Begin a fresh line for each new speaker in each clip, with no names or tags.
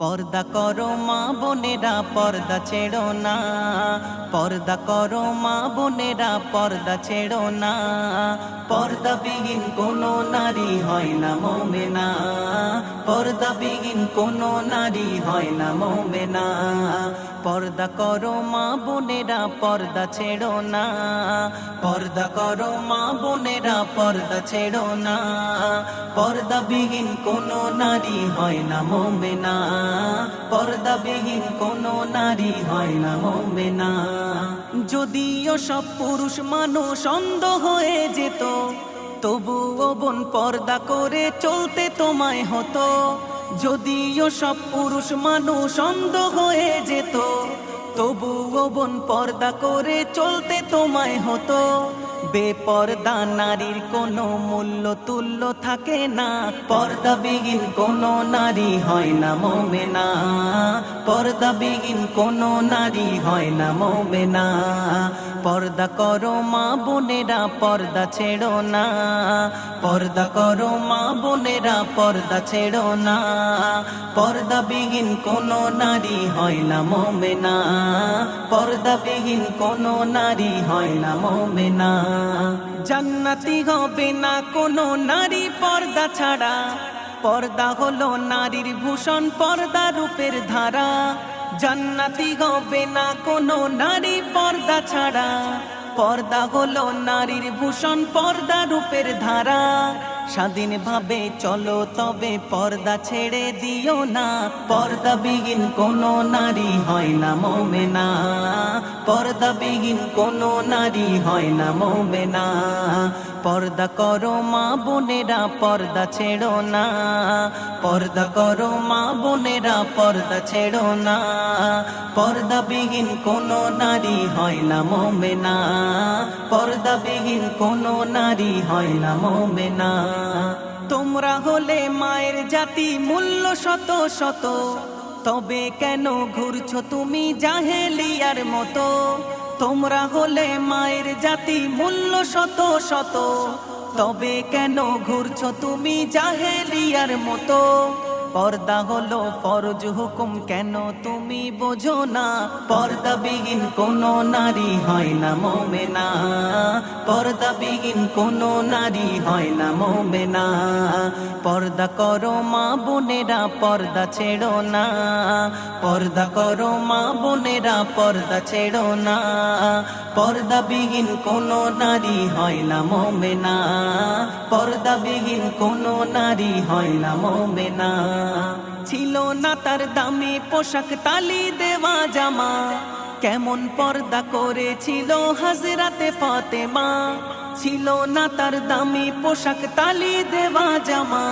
পর্দা করো মা বোনেরা, পর্দা ছেড়ো না। পর্দা করো মা বোনেরা, পর্দা ছেড়ো না। পর্দা বিহীন কোনো নারী হয় না মোমেনা। পর্দা বিহীন কোনো নারী হয় না মোমেনা। পর্দা করো মা বোনেরা, পর্দা ছেড়ো না। পর্দা করো মা বোনেরা, পর্দা ছেড়ো না। পর্দা বিহীন কোনো নারী হয় না মোমেনা। পর্দা বিহীন কোনো নারী হয় না, মোমেনা। যদিও সব পুরুষ মানুষ অন্ধ হয়ে যেত, তবুও বোন পর্দা করে চলতে তোমায় হতো। যদিও সব পুরুষ মানুষ অন্ধ হয়ে যেত তবুও বোন পর্দা করে চলতে তোমায় হতো। বেপর্দা নারীর কোনো মূল্য তুল্য থাকে না। পর্দা বিহীন কোনো নারী হয় না মোমেনা। পর্দা বিহীন কোনো নারী হয় না মোমেনা। পর্দা করো মা বোনেরা, পর্দা ছেড়ো না। পর্দা করো মা বোনেরা, পর্দা ছেড়ো না। পর্দা বিহীন কোনো নারী হয় না মোমেনা। পর্দা বিহীন কোনো নারী হয় না মোমেনা। জান্নাতি হবে না কোনো নারী পর্দা ছাড়া। পর্দা হলো নারীর ভূষণ, পর্দা রূপের ধারা। জান্নাতি হবে না কোনো নারী পর্দা ছাড়া। পর্দা হলো নারীর ভূষণ, পর্দা রূপের ধারা। স্বাধীন ভাবে চলো তবে পর্দা ছেড়ে দিও না। পর্দা বিহীন কোনো নারী হয় না মোমেনা। পর্দা বিহীন কোনো নারী হয় না মোমেনা। পর্দা করো মা বোনেরা, পর্দা ছেড়ো না। পর্দা করো মা বোনেরা, পর্দা ছেড়ো না। পর্দা বিহীন কোনো নারী হয় না মোমেনা। পর্দা বিহীন কোনো নারী হয় না মোমেনা। তোমরা হলে মায়ের জাতি, মূল্য শত শত। তবে কেন ঘুরছ তুমি জাহেলিয়ার মতো? তোমরা হলে মায়ের জাতি, মূল্য শত শত। তবে কেন ঘুরছ তুমি জাহেলিয়ার মতো? পর্দা হলো ফরজ হুকুম, কেন তুমি বোঝো না? পর্দা বিহীন কোনো নারী হয় না মোমেনা। পর্দা বিহীন কোনো নারী হয় না মোমেনা। পর্দা করো মা বোনেরা, পর্দা ছেড়ো না। পর্দা করো মা বোনেরা, পর্দা ছেড়ো না। পর্দা বিহীন কোনো নারী হয় না মোমেনা। পর্দা বিহীন কোনো নারী হয় না মোমেনা। ছিল না তার দামি পোশাক তালি দেওয়া জামা। কেমন পর্দা করেছিল হাজরাতে ফাতেমা। ছিল না তার দামি পোশাক তালি দেওয়া জামা।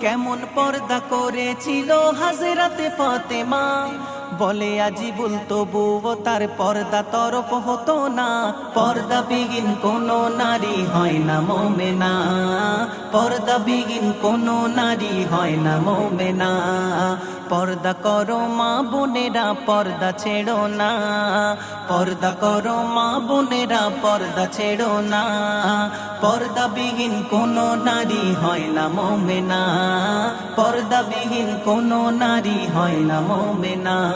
কেমন পর্দা করেছিল হাজরাতে ফাতেমা। বলে আজি বলতো বউ তার পর্দা তরফ হতো না। পর্দা বিহীন কোনো নারী হয় না মোমেনা। পর্দা বিহীন কোনো নারী হয় না মোমেনা। পর্দা করো মা বোনেরা, পর্দা ছেড়ো না। পর্দা করো মা বোনেরা, পর্দা ছেড়ো না। পর্দা বিহীন কোনো নারী হয় না মোমেনা। পর্দা বিহীন কোনো নারী হয় না মোমেনা।